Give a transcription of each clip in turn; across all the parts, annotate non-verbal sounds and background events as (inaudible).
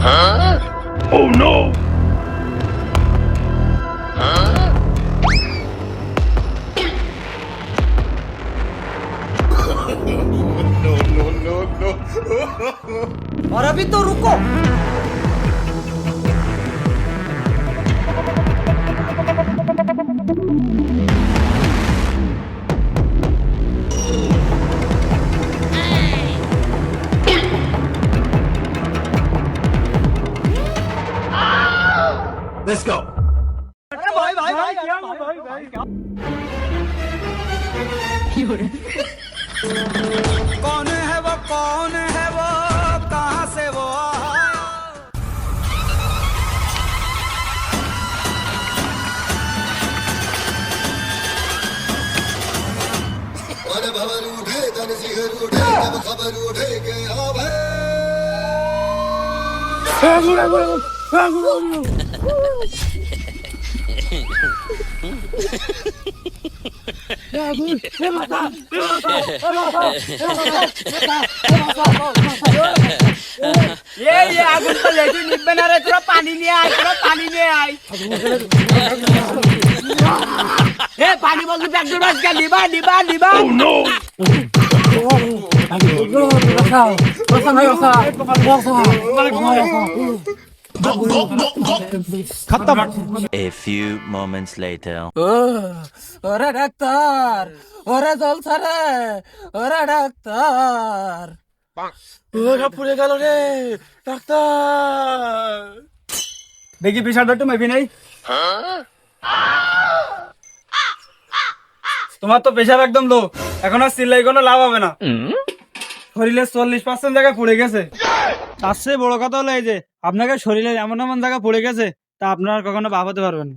huh? Oh no! Huh? अभी तो रुको भाई भाई भाई क्या भाई भाई कौन है वो कौन है वो? कहाँ से वो खबर उठे उठे खबर उठे के आवे (laughs) (laughs) পানি নিয়ে আয় তোরা পানি নিয়ে আয় এ পানি বলতে ব্যাগ দৌড় আজকে নিবা নিবা নিবা A few moments later. ওরে ডাক্তার ওরে জলসা রে ওরে ডাক্তার। ওরা পুড়ে গেল রে ডাক্তার। দেখি বিষয়টা একটু মেপি নেই। তোমার তো প্রেশার একদম লো এখন আর চিল্লাই কোনো লাভ হবে না। শরীরের চল্লিশ পার্সেন্ট জায়গা পড়ে গেছে। তার চেয়ে বড় কথা হলো এই যে আপনাকে শরীরের এমন এমন জায়গা পড়ে গেছে তা আপনার কখনো বাপ হতে পারবেন না।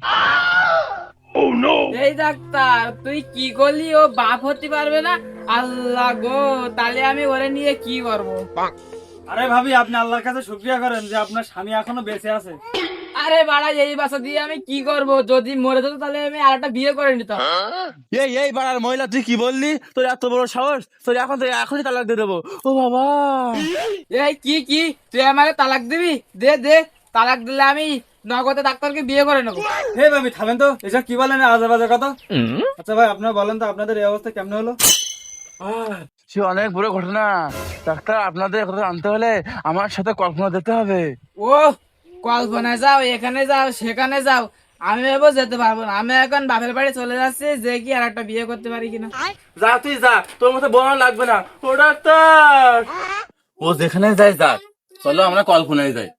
এই ডাক্তার তুই কি করলি? ও বাপ হতে পারবে না? আল্লাহ গো তাহলে আমি ওরে নিয়ে কি করব? আরে ভাবি আপনি আল্লাহর কাছে শুক্রিয়া করেন যে আপনার স্বামী এখনও বেঁচে আছে। আরে বাড়া এই বাসা দিয়ে আমি কি করব? যদি মরে যেত তাহলে আমি আরেকটা বিয়ে করে নিতাম। এই এই পাড়ার মহিলা তুই কি বললি? তোর এত বড় সাহস? তোর এখন তুই এখনই তালাক দিয়ে দেবো। ও বাবা! এই কি কি? তুই আমাকে তালাক দিবি? দে দে। তালাক দিলে আমি নগদে ডাক্তারকে বিয়ে করে নেব। হে ভাবি থামেন তো। এসব কি বলেন? আজে বাজে কথা আচ্ছা ভাই আপনারা বলেন তো আপনাদের এই অবস্থা কেমন হলো? সে অনেক বড় ঘটনা। ডাক্তার আপনাদের কথা জানতে হলে আমার সাথে কল্পনা দিতে হবে। ও কল্পনায় যাও এখানে যাও সেখানে যাও। আমি ভেবো যেতে পারব না। আমি এখন বাপের বাড়ি চলে যাচ্ছি যে কি আর একটা বিয়ে করতে পারি কিনা। যা তুই যা তোর মতো বোমা লাগবে না। ও ডাক্তার! ও যেখানে যাই যাক। চলো আমরা কল্পনায় যাই।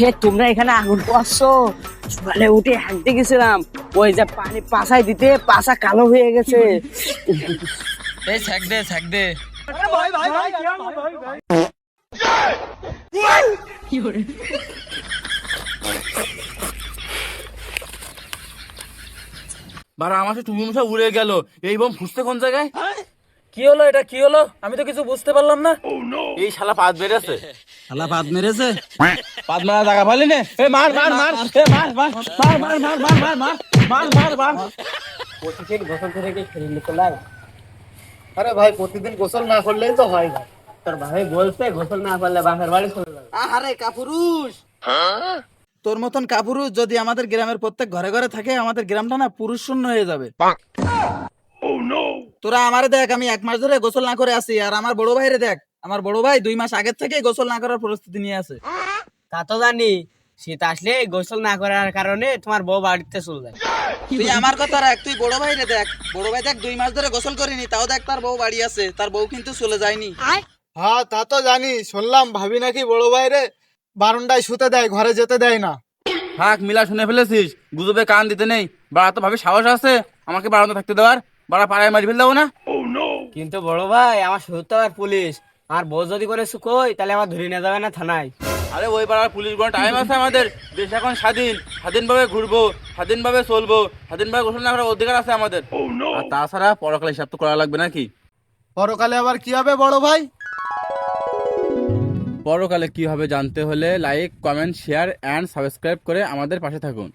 হে তোমরা এখানে আগুন পোয়াচ্ছো সকালে উঠে হাঁটতে গেছিলাম। ওই যে পানি পাশায় দিতে পাশা কালো হয়ে গেছে। এই ছাক দে ছাক দে বারা আমার সে টুপি মুসা উড়ে গেল এই বোম ফুসতে কোন জায়গায় কি হলো এটা কি হলো আমি তো কিছু বুঝতে পারলাম না এই শালা পাত বেড়েছে আল্লাহ বাদ মেরেছে পাত মারা জায়গা পালি নে এ মার মার মার এ মার মার মার মার মার মার মার মার মার মার মার আরে ভাই প্রতিদিন গোসল না করলেই তো হয় না। তোর ভাই বলছে গোসল না করলে বাপের বাড়ি চলে যাবে। আহারে কাপুরুষ। তোর মতন কাপুরুষ যদি আমাদের গ্রামের প্রত্যেক ঘরে ঘরে থাকে আমাদের গ্রামটা না পুরুষ শূন্য হয়ে যাবে। তোরা আমারে দেখ আমি এক মাস ধরে গোসল না করে আসি আর আমার বড় ভাইরে দেখ। আমার বড় ভাই দুই মাস আগের থেকে গোসল না করার প্রস্তুতি নিয়ে আছে। তা তো জানি শীত আসলে গোসল না করার কারণে তোমার বউ বাড়িতে চলে যায়। তুই আমার কথা রাখ তুই বড় ভাইরে দেখ। বড় ভাই দেখ দুই মাস ধরে গোসল করিনি তাও দেখ তার বউ বাড়ি আছে তার বউ কিন্তু চলে যায়নি। হ্যাঁ তা তো জানি শুনলাম ভাবি নাকি বড় ভাইরে বারুন্ডায় শুতে দেয় ঘরে যেতে দেয় না। থাক মিলা শুনে ফেলেছিস। গুজবে কান দিতে নেই। বাড়া তো ভাবে সাহস আছে? আমাকে বাড়ানো থাকতে দেওয়ার? বাড়া পাড়ায় মারি ফেল দেবো না কিন্তু বড় ভাই আমার শ্বশুর তো আবার পুলিশ। আর বউ যদি করে কই তাহলে আমার ধরে নিয়ে যাবে না থানায়। আরে ওই পাড়ার পুলিশ কোনো টাইম আছে আমাদের। দেশ এখন স্বাধীন। স্বাধীনভাবে ঘুরবো স্বাধীনভাবে চলবো স্বাধীনভাবে ঘোষণা করার অধিকার আছে আমাদের। আর তাছাড়া পরকালে হিসাব তো করা লাগবে নাকি? পরকালে আবার কি হবে বড় ভাই? পরকালে কি হবে জানতে হলে like comment share and subscribe করে আমাদের পাশে থাকুন।